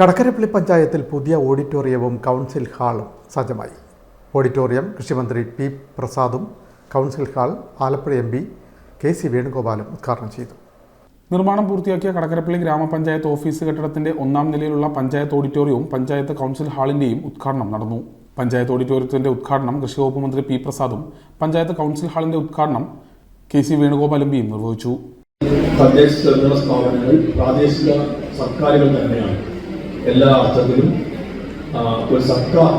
കടക്കരപ്പള്ളി പഞ്ചായത്തിൽ പുതിയ ഓഡിറ്റോറിയവും കൗൺസിൽ ഹാളും സജ്ജമായി. ഓഡിറ്റോറിയം കൃഷിമന്ത്രി P പ്രസാദും council hall Alappuzha M P K C വേണുഗോപാലും ഉദ്ഘാടനം ചെയ്തു. നിർമ്മാണം പൂർത്തിയാക്കിയ കടക്കരപ്പള്ളി ഗ്രാമപഞ്ചായത്ത് ഓഫീസ് കെട്ടിടത്തിന്റെ ഒന്നാം നിലയിലുള്ള പഞ്ചായത്ത് ഓഡിറ്റോറിയവും പഞ്ചായത്ത് കൗൺസിൽ ഹാളിന്റെയും ഉദ്ഘാടനം നടന്നു. പഞ്ചായത്ത് ഓഡിറ്റോറിയത്തിന്റെ ഉദ്ഘാടനം കൃഷിവകുപ്പ് മന്ത്രി പി പ്രസാദും പഞ്ചായത്ത് കൗൺസിൽ ഹാളിന്റെ ഉദ്ഘാടനം കെ സി വേണുഗോപാൽ എം പിയും നിർവഹിച്ചു. തദ്ദേശ സ്വയംഭരണ സ്ഥാപനങ്ങൾ പ്രാദേശിക സർക്കാരുകൾ തന്നെയാണ്. എല്ലാ അർത്ഥത്തിലും ഒരു സർക്കാർ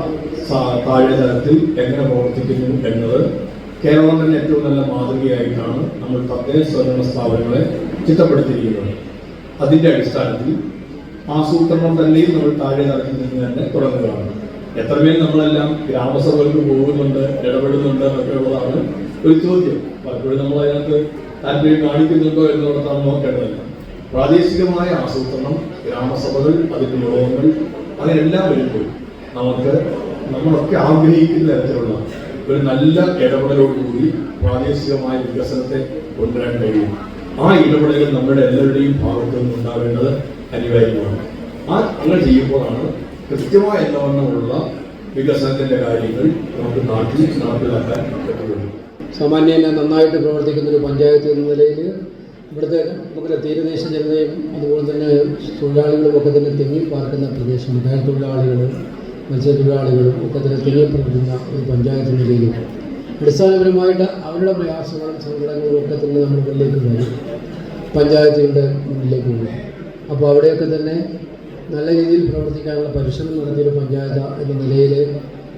താഴെ തലത്തിൽ എങ്ങനെ പ്രവർത്തിക്കുന്നു എന്നത് കേരളം തന്നെ ഏറ്റവും നല്ല മാതൃകയായിട്ടാണ് നമ്മൾ തദ്ദേശ സ്വയംഭരണ സ്ഥാപനങ്ങളെ ചിട്ടപ്പെടുത്തിയിരിക്കുന്നത്. അതിന്റെ അടിസ്ഥാനത്തിൽ ആസൂത്രണം തന്നെയും നമ്മൾ താഴെ തലത്തിൽ നിന്ന് തന്നെ തുടങ്ങുകയാണ്. എത്രമേൽ നമ്മളെല്ലാം ഗ്രാമസഭകൾക്ക് പോകുന്നുണ്ട് ഇടപെടുന്നുണ്ട് എന്നൊക്കെ ഉള്ളതാണ് ഒരു ചോദ്യം. പലപ്പോഴും നമ്മൾ അതിനകത്ത് താല്പര്യം കാണിക്കുന്നുണ്ടോ എന്നുള്ളതാണ് നോക്കേണ്ടതല്ല പ്രാദേശികമായ ആസൂത്രണം ഗ്രാമസഭകൾ അതിന്റെ യോഗങ്ങൾ അങ്ങനെല്ലാം വരുമ്പോൾ നമുക്ക് നമ്മളൊക്കെ ആഗ്രഹിക്കുന്ന തരത്തിലുള്ള ഒരു നല്ല ഇടപെടലോടുകൂടി പ്രാദേശികമായ വികസനത്തെ കൊണ്ടുവരാൻ കഴിയും. ആ ഇടപെടലുകൾ നമ്മുടെ എല്ലാവരുടെയും ഭാഗത്തു നിന്ന് ഉണ്ടാകേണ്ടത് അനിവാര്യമാണ്. ആ അങ്ങനെ ചെയ്യുമ്പോഴാണ് കൃത്യമായ എന്നവണ്ണമുള്ള വികസനത്തിന്റെ കാര്യങ്ങൾ നമുക്ക് നാട്ടിൽ നടപ്പിലാക്കാൻ പറ്റുള്ളൂ സാമാന്യേന നന്നായിട്ട് പ്രവർത്തിക്കുന്ന ഒരു പഞ്ചായത്ത് എന്ന നിലയിൽ ഇവിടുത്തെ നമുക്കൊരു തീരദേശ ജനതയും അതുപോലെ തന്നെ തൊഴിലാളികളും ഒക്കെ തന്നെ തിങ്ങി പാർക്കുന്ന പ്രദേശം തൊഴിലാളികൾ മത്സ്യത്തൊഴിലാളികളും ഒക്കെ തന്നെ തിങ്ങി പാർക്കുന്ന ഒരു പഞ്ചായത്തിന്റെ രീതിയിൽ അടിസ്ഥാനപരമായിട്ട് അവരുടെ പ്രയാസങ്ങളും സങ്കടങ്ങളും ഒക്കെ തന്നെ നമ്മൾ മുന്നിലേക്ക് വരും. പഞ്ചായത്തുകളുടെ മുന്നിലേക്ക് വരും അപ്പോൾ അവിടെയൊക്കെ തന്നെ നല്ല രീതിയിൽ പ്രവർത്തിക്കാനുള്ള പരിശ്രമം നടത്തിയൊരു പഞ്ചായത്ത് എന്ന നിലയിൽ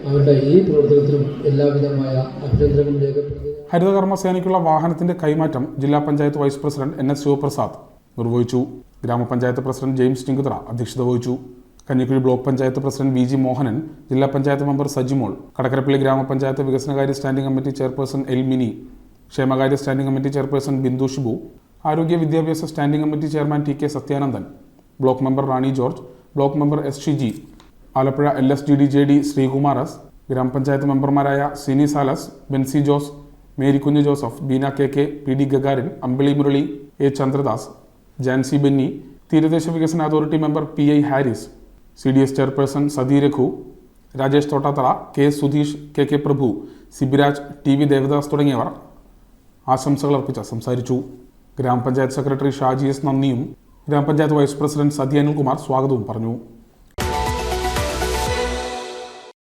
അവരുടെ ഈ പ്രവർത്തനത്തിനും എല്ലാവിധമായ അഭിനന്ദനങ്ങളും ഹരിതകർമ്മ സേനയ്ക്കുള്ള വാഹനത്തിന്റെ കൈമാറ്റം ജില്ലാ panchayat vice president N S Sivaprasad നിർവഹിച്ചു. ഗ്രാമപഞ്ചായത്ത് പ്രസിഡന്റ് ജെയിംസ് ടിങ്കുത്ര അധ്യക്ഷത വഹിച്ചു. Kanjikuzhi block panchayat president V G Mohanan ജില്ലാ പഞ്ചായത്ത് മെമ്പർ സജിമോൾ കടക്കരപ്പള്ളി ഗ്രാമപഞ്ചായത്ത് വികസനകാര്യ standing committee chairperson L Mini ക്ഷേമകാര്യ standing committee chairperson Bindu Shibu ആരോഗ്യ വിദ്യാഭ്യാസ standing committee chairman T K Sathyanandan block member Rani George block member S Shiji Alappuzha L S D D J D Sreekumar S ഗ്രാമപഞ്ചായത്ത് മെമ്പർമാരായ Sini Sales Bency Jose Mary Kunju Joseph Beena K K P D Gagarin Ambili Murali A Chandradas Jancy Benny തീരദേശ വികസന authority member P I Haris C D S chairperson Sathi Raghu Rajesh Thottathara K Sudheesh K K Prabhu Sibiraj T V Devadas തുടങ്ങിയവർ ആശംസകൾ അർപ്പിച്ച് സംസാരിച്ചു. ഗ്രാമപഞ്ചായത്ത് secretary Shaji S നന്ദിയും ഗ്രാമപഞ്ചായത്ത് vice president sati Anilkumar സ്വാഗതവും പറഞ്ഞു.